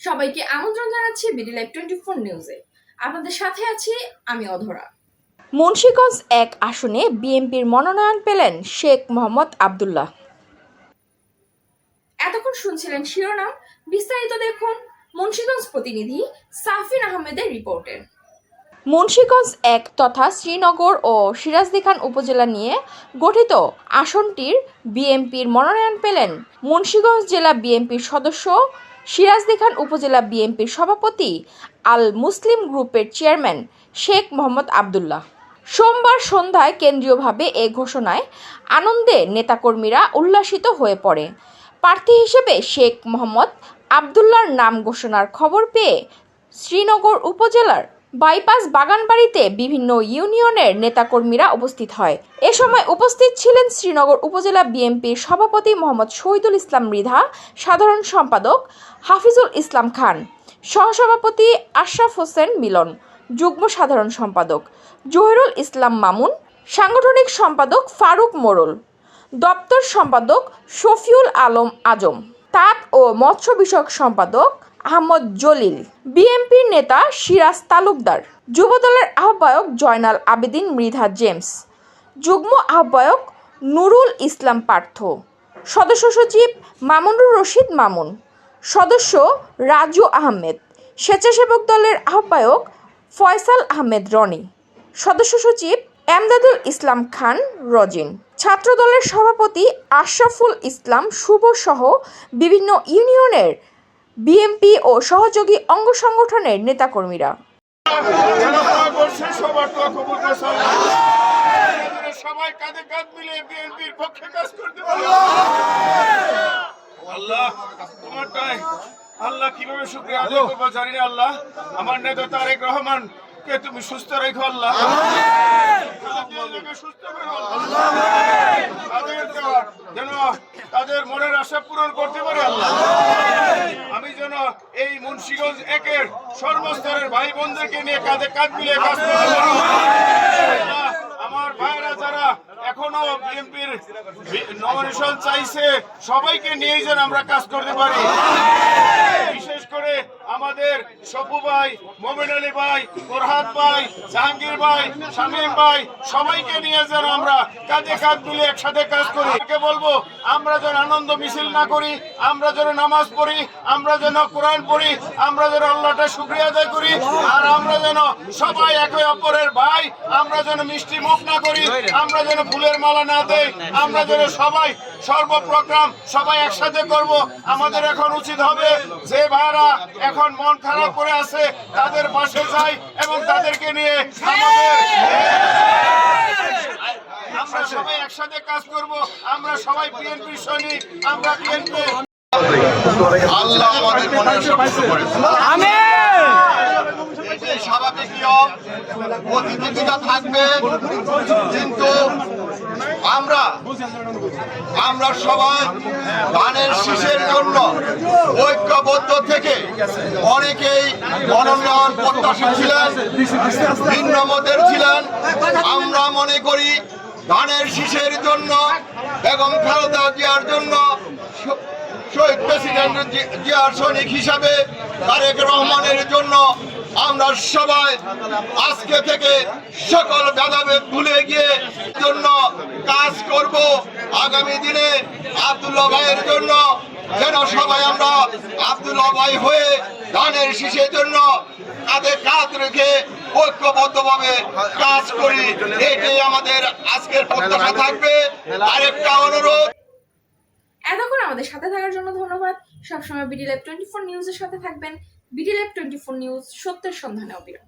সবাইকে আমন্ত্রণ জানাচ্ছি বিডি লাইভ টোয়েন্টি ফোর নিউজে। আপনাদের সাথে আছি আমি অধরা। মুন্সীগঞ্জ এক আসনে বিএনপির মনোনয়ন পেলেন শেখ মোহাম্মদ আবদুল্লাহ। এতক্ষণ শুনছিলেন শিরোনাম বিস্তারিত দেখুন মুন্সিগঞ্জ প্রতিনিধি সাফিন আহমেদের রিপোর্টে। মুন্সীগঞ্জ এক তথা শ্রীনগর ও সিরাজদি খান উপজেলা নিয়ে গঠিত আসনটির বিএনপির মনোনয়ন পেলেন মুন্সীগঞ্জ জেলা বিএনপির সদস্য সিরাজদি খান উপজেলা বিএনপির সভাপতি আল মুসলিম গ্রুপের চেয়ারম্যান শেখ মোহাম্মদ আবদুল্লাহ। সোমবার সন্ধ্যায় কেন্দ্রীয়ভাবে এ ঘোষণায় আনন্দে নেতাকর্মীরা উল্লাসিত হয়ে পড়ে। প্রার্থী হিসেবে শেখ মোহাম্মদ আবদুল্লার নাম ঘোষণার খবর পেয়ে শ্রীনগর উপজেলার বাইপাস বাগানবাড়িতে বিভিন্ন ইউনিয়নের নেতাকর্মীরা উপস্থিত হয়। এ সময় উপস্থিত ছিলেন শ্রীনগর উপজেলা বিএনপির সভাপতি মোহাম্মদ শহীদুল ইসলাম মৃধা, সাধারণ সম্পাদক হাফিজুল ইসলাম খান, সহসভাপতি আশরাফ হোসেন মিলন, যুগ্ম সাধারণ সম্পাদক জহিরুল ইসলাম মামুন, সাংগঠনিক সম্পাদক ফারুক মোরল, দপ্তর সম্পাদক শফিউল আলম আজম, তাঁত ও মৎস্য বিষয়ক সম্পাদক আহমদ জলিল বিএনপির নেতা সিরাজ তালুকদার, যুবদলের আহ্বায়ক জয়নাল আবেদিন মৃধা জেমস, যুগ্ম আহ্বায়ক নুরুল ইসলাম পার্থ, সদস্য সচিব মামুনুর রশিদ মামুন, সদস্য রাজু আহমেদ, স্বেচ্ছাসেবক দলের আহ্বায়ক ফয়সাল আহমেদ রনি, সদস্য সচিব এমদাদুল ইসলাম খান রজিন, ছাত্রদলের সভাপতি আশরাফুল ইসলাম শুভ সহ বিভিন্ন ইউনিয়নের বিএমপি ও সহযোগী অঙ্গ সংগঠনের নেতাকর্মীরা কাঁধে কাঁধ মিলিয়ে আল্লাহ তোমারটাই আল্লাহ কীভাবে শুক্রিয়া আদায় করব জানি না আল্লাহ আমার নেতা তারেক রহমান কে তুমি সুস্থ রেখো আল্লাহ সুস্থ রেখো তাদের মনের আশা পূরণ করতে পারে আল্লাহ আমি যেন এই মুন্সিগঞ্জ একের সর্বস্তরের ভাই বোনদেরকে নিয়ে কাঁধে কাঁধ মিলিয়ে কাজ আমার ভাইরা যারা এখনও বিএনপির নমিনেশন চাইছে, সবাইকে নিয়ে যেন আমরা কাজ করতে পারি। আমাদের সপু ভাই, মোমেন আলী ভাই, ফরহাদ ভাই, জাহাঙ্গীর ভাই, শামীম ভাই, সবাইকে নিয়ে যেন আমরা কাঁধে কাঁধ মিলে একসাথে কাজ করি। বলব? আমরা যেন আনন্দ মিছিল না করি, আমরা যেন নামাজ পড়ি, আমরা যেন কোরআন পড়ি, আমরা যেন আল্লাহটা শুক্রিয়া আদায় করি, আর আমরা যেন সবাই একে অপরের ভাই, আমরা যেন মিষ্টি মুখ না করি, আমরা যেন ফুলের মালা না দেই, আমরা যেন সবাই সর্বপ্রোগ্রাম সবাই একসাথে করব। আমাদের এখন উচিত হবে যে ভাইরা এখন মন খারাপ করে আছে তাদের পাশে যাই এবং তাদেরকে নিয়ে আমরা সবাই একসাথে কাজ করব। আমরা সবাই বিএনপি সৈনিক আমরা বিএনপি আল্লাহ আমাদের মনে সফল করে এই যে স্বাভাবিক নিয়ম প্রতিযোগিতা থাকবে, কিন্তু আমরা আমরা সবাই ধানের শীষের জন্য ঐক্যবদ্ধ থেকে অনেকেই মনোনয়ন প্রত্যাশী ছিলেন, ভিন্ন মতের ছিলেন। আমরা মনে করি ধানের শীষের জন্য এবং খালেদা জিয়ার জন্য শহীদ প্রেসিডেন্ট জিয়ার সৈনিক হিসাবে তারেক রহমানের জন্য আমরা সবাই আজকে থেকে সকল ভেদাভেদ ভুলে গিয়ে জন্য কাজ করব। আগামী দিনে আব্দুল্লাহ ভাইয়ের জন্য যেন সবাই আমরা আব্দুল্লাহ ভাই হয়ে ধানের শীষের জন্য কাঁধে কাঁধ রেখে ঐক্যবদ্ধভাবে কাজ করি। এটাই আমাদের আজকের প্রত্যাশা থাকবে। আরেকটা অনুরোধ। এতক্ষণ আমাদের সাথে থাকার জন্য ধন্যবাদ। সবসময় বিডি লাইভ টোয়েন্টি ফোর নিউজের সাথে থাকবেন। বিডি টোয়েন্টি ফোর নিউজ সত্যের সন্ধানে অবিরাম।